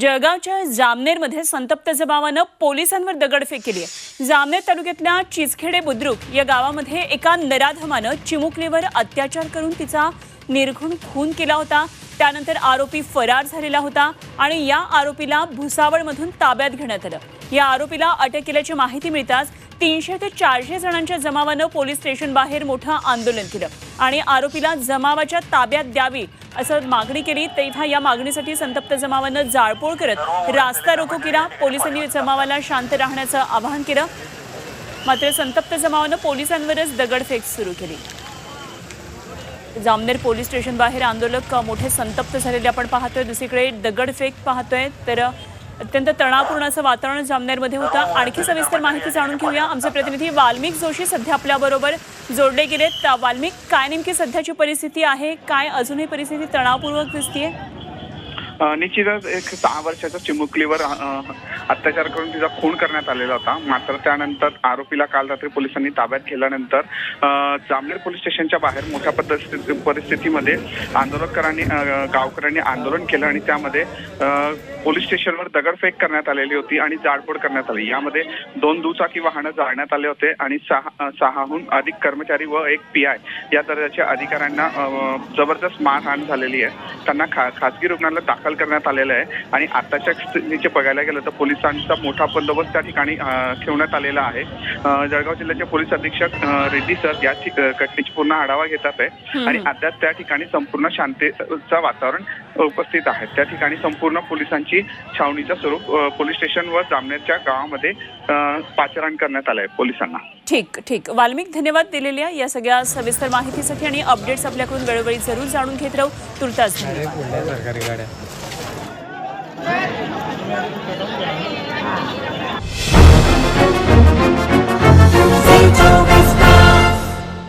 जळगावच्या जामनेरमध्ये संतप्त जमावानं पोलिसांवर दगडफेक केली आहे. जामनेर तालुक्यातल्या चिचखेडे बुद्रुक या गावामध्ये एका नराधमानं चिमुकलीवर अत्याचार करून तिचा निर्घुण खून केला होता. त्यानंतर आरोपी फरार झालेला होता आणि या आरोपीला भुसावळमधून ताब्यात घेण्यात आलं. या आरोपीला अटक केल्याची माहिती मिळताच तीनशे ते चारशे जणांच्या जमावानं पोलीस स्टेशन बाहेर मोठं आंदोलन केलं आणि आरोपीला जमावाच्या ताब्यात द्यावी असं मागणी केली. तेव्हा या मागणीसाठी संतप्त जमावानं जाळपोळ करत रास्ता रोको केला. पोलिसांनी जमावाला शांत राहण्याचं आवाहन केलं. मात्र संतप्त जमावानं पोलिसांवरच दगडफेक सुरू केली. जामनेर पोलीस स्टेशन बाहेर आंदोलक मोठे संतप्त झालेले आपण पाहतोय. दुसरीकडे दगडफेक पाहतोय. तर अत्यंत तणावपूर्ण असं वातावरण जामनेरमध्ये होतं. आणखी सविस्तर माहिती जाणून घेऊया. आमचे प्रतिनिधी वाल्मिक जोशी सध्या आपल्याबरोबर जोडले गेलेत. वाल्मिक काय नेमकी सध्याची परिस्थिती आहे? काय अजूनही परिस्थिती तणावपूर्वक दिसतीये? निश्चितच एक सहा वर्षाच्या चिमुकलीवर अत्याचार करून तिचा खून करण्यात आलेला होता. मात्र त्यानंतर आरोपीला काल रात्री पोलिसांनी ताब्यात घेतल्यानंतर जामनेर पोलीस स्टेशनच्या बाहेर मोठ्या पद्धती परिस्थितीमध्ये आंदोलकांनी गावकऱ्यांनी आंदोलन केलं आणि त्यामध्ये पोलीस स्टेशनवर दगडफेक करण्यात आलेली होती आणि जाळपोळ करण्यात आली. यामध्ये दोन दुचाकी वाहनं जाळण्यात आले होते आणि सहा सहाहून अधिक कर्मचारी व एक पी आय या दर्जाच्या अधिकाऱ्यांना जबरदस्त मारहाण झालेली आहे. त्यांना खा खासगी रुग्णालयात दाखल करण्यात आलेलं आहे. आणि आताच्या स्थितीचे बघायला गेलं तर पोलिसांचा मोठा बंदोबस्त त्या ठिकाणी ठेवण्यात आलेला आहे. जळगाव जिल्ह्याचे पोलीस अधीक्षक रेड्डी सर या घटनेची पूर्ण आढावा घेतात आहे. आणि अद्याप त्या ठिकाणी संपूर्ण शांततेचं वातावरण उपस्थित आहे त्या ठिकाणी संपूर्ण पोलिसांची छावणीचं स्वरूप पोलीस स्टेशन व जामनेरच्या गावामध्ये पाचारण करण्यात आलंय पोलिसांना. ठीक ठीक. वाल्मिक धन्यवाद दिलेल्या या सगळ्या सविस्तर माहितीसाठी आणि अपडेट्स आपल्याकडून वेळोवेळी जरूर जाणून घेत राहू. तुर्तास धन्यवाद. सरकारी गाड्या.